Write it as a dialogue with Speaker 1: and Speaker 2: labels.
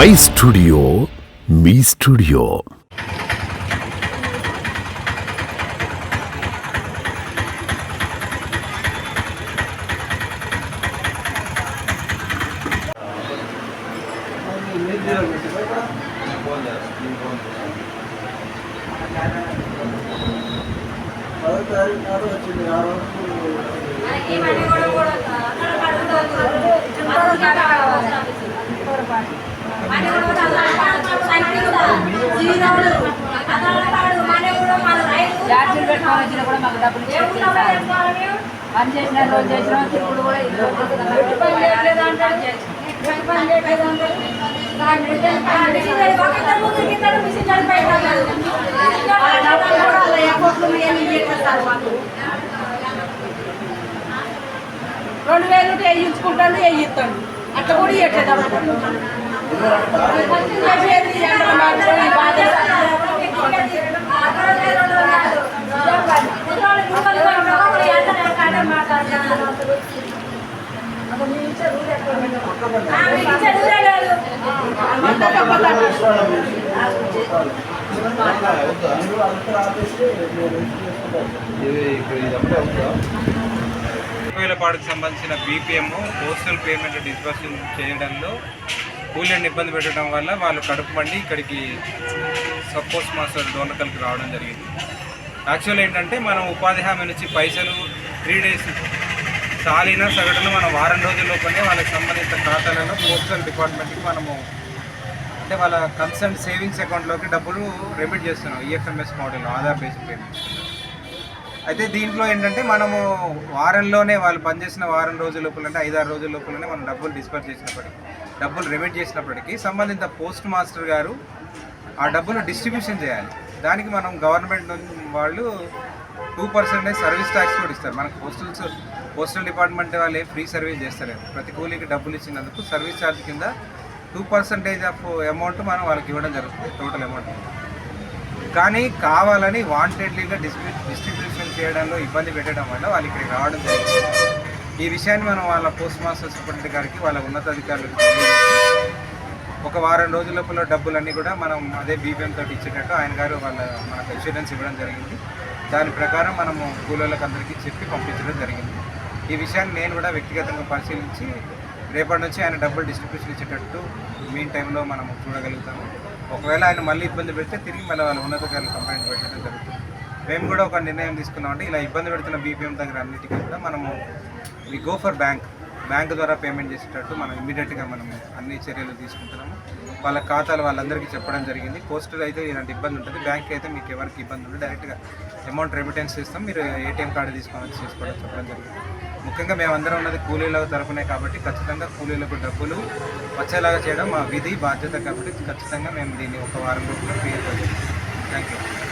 Speaker 1: My studio me studio
Speaker 2: ఛార్జీలు పెట్టుకొని వచ్చినా కూడా మాకు డబ్బులు ఇచ్చేస్తారు. పని చేసిన రోజు చేసిన రోజు ఇప్పుడు కూడా ఇది రెండు వేలు వేయించుకుంటాను వేయిస్తాను. అట్లా కూడా ఇవ్వట్లేదు
Speaker 3: వేలపాడుకు సంబంధించిన బీపీఎం పోస్టల్ పేమెంట్ డిస్బర్సింగ్ చేయడంలో కూలీని ఇబ్బంది పెట్టడం వల్ల వాళ్ళు కడుపు మండి ఇక్కడికి సపోజ్ మాస్టర్ డోనకల్కి రావడం జరిగింది. యాక్చువల్ ఏంటంటే మనం ఉపాధి హామీ నుంచి పైసలు త్రీ డేస్ సాలిన సగటున మనం వారం రోజుల్లోపనే వాళ్ళకి సంబంధిత ఖాతాలలో పోస్టల్ డిపార్ట్మెంట్కి మనము అంటే వాళ్ళ కన్సర్న్ సేవింగ్స్ అకౌంట్లోకి డబ్బులు రెమిట్ చేస్తున్నాం EFMS model Aadhaar based payment అయితే దీంట్లో ఏంటంటే మనము వారంలోనే వాళ్ళు పనిచేసిన వారం రోజుల లోపల అంటే ఐదారు రోజుల లోపలనే మనం డబ్బులు డిస్పర్స్ చేసినప్పటికీ డబ్బులు రెమిట్ చేసినప్పటికీ సంబంధిత పోస్ట్ మాస్టర్ గారు ఆ డబ్బులు డిస్ట్రిబ్యూషన్ చేయాలి. దానికి మనం గవర్నమెంట్ నుంచి వాళ్ళు టూ పర్సెంటేజ్ సర్వీస్ ట్యాక్స్ కూడా ఇస్తారు. మనకు పోస్టల్స్ పోస్టల్ డిపార్ట్మెంట్ వాళ్ళు ఫ్రీ సర్వీస్ చేస్తలేదు ప్రతి కూలీకి డబ్బులు ఇచ్చినందుకు సర్వీస్ ఛార్జ్ కింద టూ పర్సెంటేజ్ ఆఫ్ అమౌంట్ మనం వాళ్ళకి ఇవ్వడం జరుగుతుంది టోటల్ అమౌంట్. కానీ కావాలని వాంటెడ్లీగా డిస్ట్రిబ్యూషన్ చేయడంలో ఇబ్బంది పెట్టడం వల్ల వాళ్ళు ఇక్కడికి రావడం జరుగుతుంది. ఈ విషయాన్ని మనం వాళ్ళ పోస్ట్ మాస్టర్ సూపరింటెండెంట్ గారికి వాళ్ళ ఉన్నతాధికారులకు ఒక వారం రోజుల లోపల డబ్బులన్నీ కూడా మనం అదే బీపీఎం తోటి ఇచ్చేటట్టు ఆయన గారు వాళ్ళ మనకు ఇన్సూరెన్స్ ఇవ్వడం జరిగింది. దాని ప్రకారం మనము కూలీలకు అందరికీ చెప్పి పంపించడం జరిగింది. ఈ విషయాన్ని నేను కూడా వ్యక్తిగతంగా పరిశీలించి రేపటి నుంచి ఆయన డబ్బులు డిస్ట్రిబ్యూషన్ ఇచ్చేటట్టు మీన్ టైంలో మనం చూడగలుగుతాము. ఒకవేళ ఆయన మళ్ళీ ఇబ్బంది పెడితే తిరిగి మళ్ళీ వాళ్ళ ఉన్నతాధికారులు కంప్లైంట్ పెట్టడం జరుగుతుంది. మేము కూడా ఒక నిర్ణయం తీసుకున్నామంటే ఇలా ఇబ్బంది పెడుతున్న బీపీఎం దగ్గర అన్నిటికీ కూడా మనము we go for bank bank ద్వారా పేమెంట్ చేసేటట్టు మనం ఇమీడియట్గా మనం అన్ని చర్యలు తీసుకుంటున్నాము. వాళ్ళ ఖాతాలు వాళ్ళందరికీ చెప్పడం జరిగింది. పోస్టులు అయితే ఇలాంటి ఇబ్బంది ఉంటుంది. బ్యాంక్ అయితే మీకు ఎవరికి ఇబ్బంది ఉండదు. డైరెక్ట్గా అమౌంట్ రెమిటెన్స్ చేస్తాం. మీరు ఏటీఎం కార్డు తీసుకొని చేసుకోవడం చెప్పడం జరిగింది. ముఖ్యంగా మేమందరం ఉన్నది కూలీల తరపునే కాబట్టి ఖచ్చితంగా కూలీలకు డబ్బులు వచ్చేలాగా చేయడం మా విధి బాధ్యత కాబట్టి ఖచ్చితంగా మేము దీన్ని ఒక వారం రోజుల్లో క్లియర్ చేస్తాం. Thank you